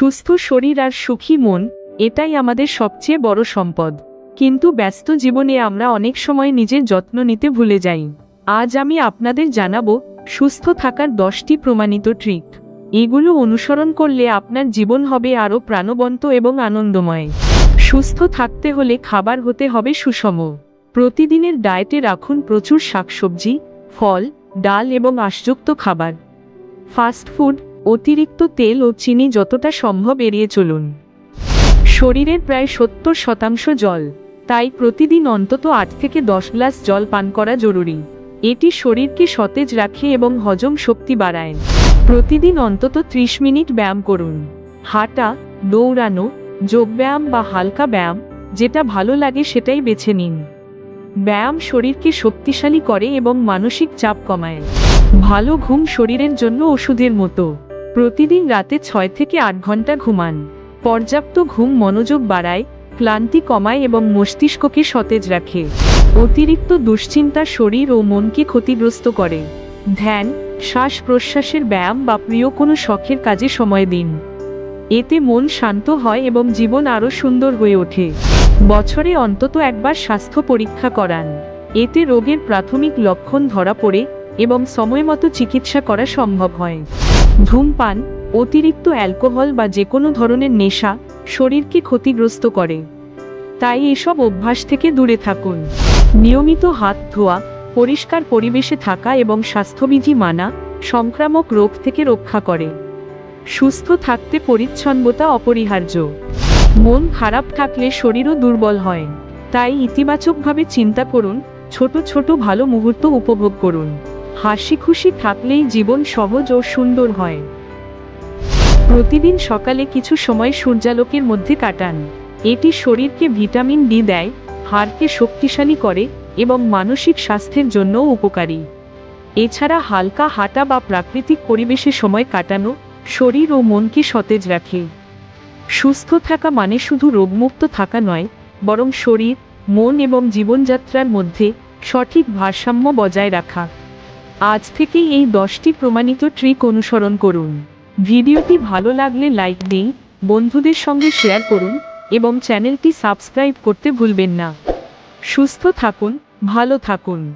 সুস্থ শরীর আর সুখী মন, এটাই আমাদের সবচেয়ে বড় সম্পদ। কিন্তু ব্যস্ত জীবনে আমরা অনেক সময় নিজের যত্ন নিতে ভুলে যাই। আজ আমি আপনাদের জানাব, সুস্থ থাকার দশটি প্রমাণিত ট্রিক। এগুলো অনুসরণ করলে আপনার জীবন হবে আরও প্রাণবন্ত এবং আনন্দময়। সুস্থ থাকতে হলে খাবার হতে হবে সুষম। প্রতিদিনের ডায়েটে রাখুন প্রচুর শাকসবজি, ফল, ডাল এবং আশযুক্ত খাবার। ফাস্ট ফুড অতিরিক্ত তেল ও চিনি যতটা সম্ভব এড়িয়ে চলুন। শরীরের প্রায় সত্তর শতাংশ জল, তাই প্রতিদিন অন্তত আট থেকে দশ গ্লাস জল পান করা জরুরি। এটি শরীরকে সতেজ রাখে এবং হজম শক্তি বাড়ায়। প্রতিদিন অন্তত ত্রিশ মিনিট ব্যায়াম করুন। হাঁটা, দৌড়ানো যোগব্যায়াম বা হালকা ব্যায়াম, যেটা ভালো লাগে সেটাই বেছে নিন। ব্যায়াম শরীরকে শক্তিশালী করে এবং মানসিক চাপ কমায়। ভালো ঘুম শরীরের জন্য ওষুধের মতো। প্রতিদিন রাতে ছয় থেকে আট ঘণ্টা ঘুমান। পর্যাপ্ত ঘুম মনোযোগ বাড়ায়, ক্লান্তি কমায় এবং মস্তিষ্ককে সতেজ রাখে। অতিরিক্ত দুশ্চিন্তা শরীর ও মনকে ক্ষতিগ্রস্ত করে। ধ্যান, শ্বাস প্রশ্বাসের ব্যায়াম বা প্রিয় কোনো শখের কাজে সময় দিন। এতে মন শান্ত হয় এবং জীবন আরও সুন্দর হয়ে ওঠে। বছরে অন্তত একবার স্বাস্থ্য পরীক্ষা করান। এতে রোগের প্রাথমিক লক্ষণ ধরা পড়ে এবং সময়মতো চিকিৎসা করা সম্ভব হয়। ধূমপান, অতিরিক্ত অ্যালকোহল বা যে কোনো ধরনের নেশা শরীরকে ক্ষতিগ্রস্ত করে। তাই এসব অভ্যাস থেকে দূরে থাকুন। নিয়মিত হাত ধোয়া, পরিষ্কার পরিবেশে থাকা এবং স্বাস্থ্যবিধি মানা সংক্রামক রোগ থেকে রক্ষা করে। সুস্থ থাকতে পরিচ্ছন্নতা অপরিহার্য। মন খারাপ থাকলে শরীরও দুর্বল হয়। তাই ইতিবাচকভাবে চিন্তা করুন, ছোট ছোট ভালো মুহূর্ত উপভোগ করুন। হাসি খুশি থাকলেই জীবন সহজ ও সুন্দর হয়। প্রতিদিন সকালে কিছু সময় সূর্যালোকের মধ্যে কাটান। এটি শরীরকে ভিটামিন ডি দেয়, হাড়কে শক্তিশালী করে এবং মানসিক স্বাস্থ্যের জন্যও উপকারী। এছাড়া হালকা হাঁটা বা প্রাকৃতিক পরিবেশে সময় কাটানো শরীর ও মনকে সতেজ রাখে। সুস্থ থাকা মানে শুধু রোগমুক্ত থাকা নয়, বরং শরীর, মন এবং জীবনযাত্রার মধ্যে সঠিক ভারসাম্য বজায় রাখা। আজ থেকেই এই দশটি প্রমাণিত ট্রিক অনুসরণ করুন। ভিডিওটি ভালো লাগলে লাইক দিন, বন্ধুদের সঙ্গে শেয়ার করুন এবং চ্যানেলটি সাবস্ক্রাইব করতে ভুলবেন না। সুস্থ থাকুন, ভালো থাকুন।